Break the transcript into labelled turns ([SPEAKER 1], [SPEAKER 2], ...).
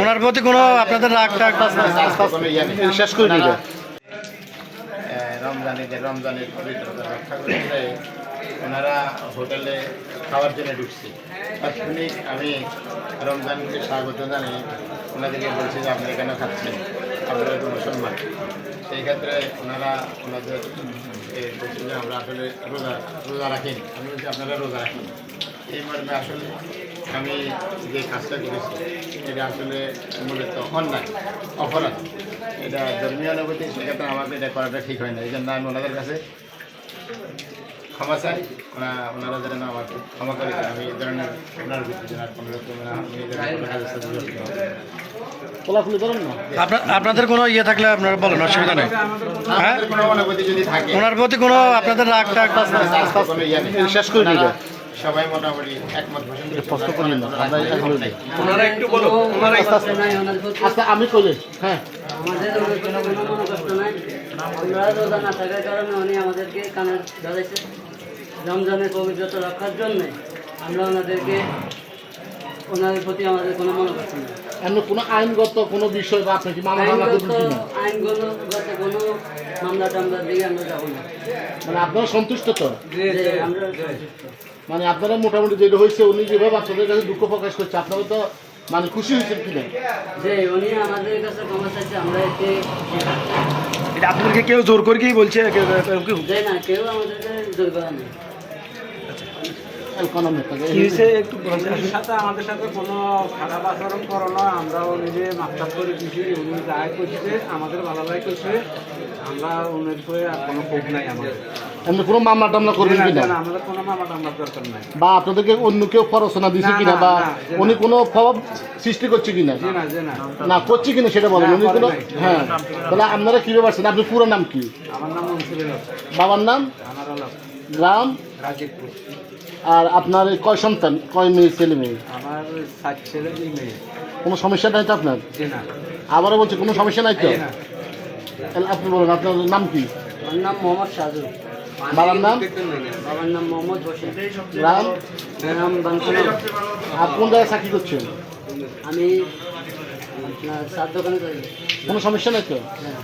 [SPEAKER 1] ওনার প্রতি কোনো আপনাদের রাগ টাগ
[SPEAKER 2] কোনো।
[SPEAKER 3] শেষ করে
[SPEAKER 2] আহ, রমজানে যে রমজানের পবিত্রতা রক্ষা করতে ওনারা হোটেলে খাওয়ার জন্য ঢুকছে। তাৎক্ষণিক আমি রমজানকে স্বাগত জানিয়ে ওনাদেরকে বলছি যে আপনি এখানে খাচ্ছেন আপনারা তো মুসলমান। সেই ক্ষেত্রে ওনারা ওনাদের এ, যে আমরা আসলে রোজা রোজা রাখেন। আমি বলছি আপনারা রোজা রাখেন। এই মর্মে আসলে আমি যে কাজটা করেছি এটা আসলে মূলত অন্যায় অপরাধ। এটা ধর্মীয় অনুভূতি সেক্ষেত্রে আমাকে এটা করাটা ঠিক হয় না। এই জন্য আমি ওনাদের কাছে ক্ষমা চাই। ওনা ওনারা যেন আমাকে ক্ষমা করে আমি এই ধরনের ওনার ভিত্তি যেন আর কোনো রকম না আমি এই ধরনের কোনো কাজের সাথে জড়িত হব না।
[SPEAKER 3] খোলাখুলি করেন না।
[SPEAKER 1] আপনার আপনাদের কোনো ইয়ে থাকলে আপনারা বলেন অসুবিধা নেই। হ্যাঁ?
[SPEAKER 2] আমাদের কোনো অনুভূতি যদি থাকে
[SPEAKER 1] ওনার প্রতি কোনো আপনাদের রাগ টাগ
[SPEAKER 3] শেষ করে
[SPEAKER 2] সবাই মোটামুটি একমত পোষণ করছে।
[SPEAKER 3] স্পষ্ট না আমরা এখন নেই
[SPEAKER 4] ওনারা একটু বলো ওনারা
[SPEAKER 5] কষ্ট নাই ওনার
[SPEAKER 3] আচ্ছা আমি কইলে হ্যাঁ
[SPEAKER 5] আমাদের কোনো কষ্ট নাই আমরা রোজা না থাকার কারণে উনি আমাদেরকে কানে ধরেছে জমজমের পবিত্রতা রক্ষার জন্য আমরা ওনাদেরকে ওনাদের প্রতি আমাদের কোনো মনে কষ্ট নেই।
[SPEAKER 3] এমনি কোনো আইনগত কোনো বিষয় বা আপনি কি মামলা মামলা করবেন
[SPEAKER 5] আইনগত
[SPEAKER 3] কিনা?
[SPEAKER 5] আইনগত কোনো মামলা টামলার দিকে আমরা যাব না।
[SPEAKER 3] মানে আপনারা সন্তুষ্ট তো?
[SPEAKER 5] যে আমরা
[SPEAKER 3] মানে আপনারা মোটামুটি যেটা হয়েছে উনি যেভাবে আপনাদের কাছে দুঃখ প্রকাশ করছে আপনারা তো মানে খুশি হয়েছেন কিনা?
[SPEAKER 5] যে উনি আমাদের কাছে ক্ষমা চাইছে আমরা এতে
[SPEAKER 1] এটা আপনাদেরকে কেউ জোর করে কি বলছে কেউ কেউ
[SPEAKER 5] না কেউ আমাদেরকে জোর করা
[SPEAKER 3] থেকে
[SPEAKER 1] একটু
[SPEAKER 4] সাথে আমাদের সাথে কোনো খারাপ আচরণ করো না আমরাও নিজে মাপটাপ করে উনি যাই করছে আমাদের ভালো লাগে করছে। আমরা উনির আর কোনো ক্ষোভ নাই আমাদের।
[SPEAKER 3] এমনি কোনো মামলা টামলা করবেন কিনা?
[SPEAKER 4] আমাদের কোনো মামা টামলার দরকার নাই।
[SPEAKER 3] বা আপনাদেরকে অন্য কেউ প্ররোচনা দিছে
[SPEAKER 4] না,
[SPEAKER 3] কিনা বা। উনি কোনো প্রভাব সৃষ্টি করছে কিনা?
[SPEAKER 4] না যে না।
[SPEAKER 3] না করছে কিনা সেটা বলেন। উনি কোনো হ্যাঁ। তাহলে আপনারা কীভাবে আপনার পুরো নাম কি?
[SPEAKER 4] আমার নাম
[SPEAKER 3] বাবার নাম?
[SPEAKER 4] আমার
[SPEAKER 3] গ্রাম?
[SPEAKER 4] রাজীবপুর
[SPEAKER 3] আর আপনার কয় সন্তান? কয় মেয়ে ছেলে মেয়ে?
[SPEAKER 4] আমার সাত ছেলে দুই মেয়ে।
[SPEAKER 3] কোনো সমস্যা নাই তো আপনার? আবারও বলছি কোনো সমস্যা নাই তো? তাহলে আপনি বলুন আপনার নাম কি?
[SPEAKER 5] আমার নাম মোহাম্মদ সাজু।
[SPEAKER 3] বাবার নাম?
[SPEAKER 5] বাবার নাম মোহাম্মদ বসির
[SPEAKER 3] গ্রাম? আর কোন জায়গায় চাকরি করছেন?
[SPEAKER 5] আমি আপনার সাত দোকানে
[SPEAKER 3] কোনো সমস্যা নাই তো?
[SPEAKER 5] হ্যাঁ।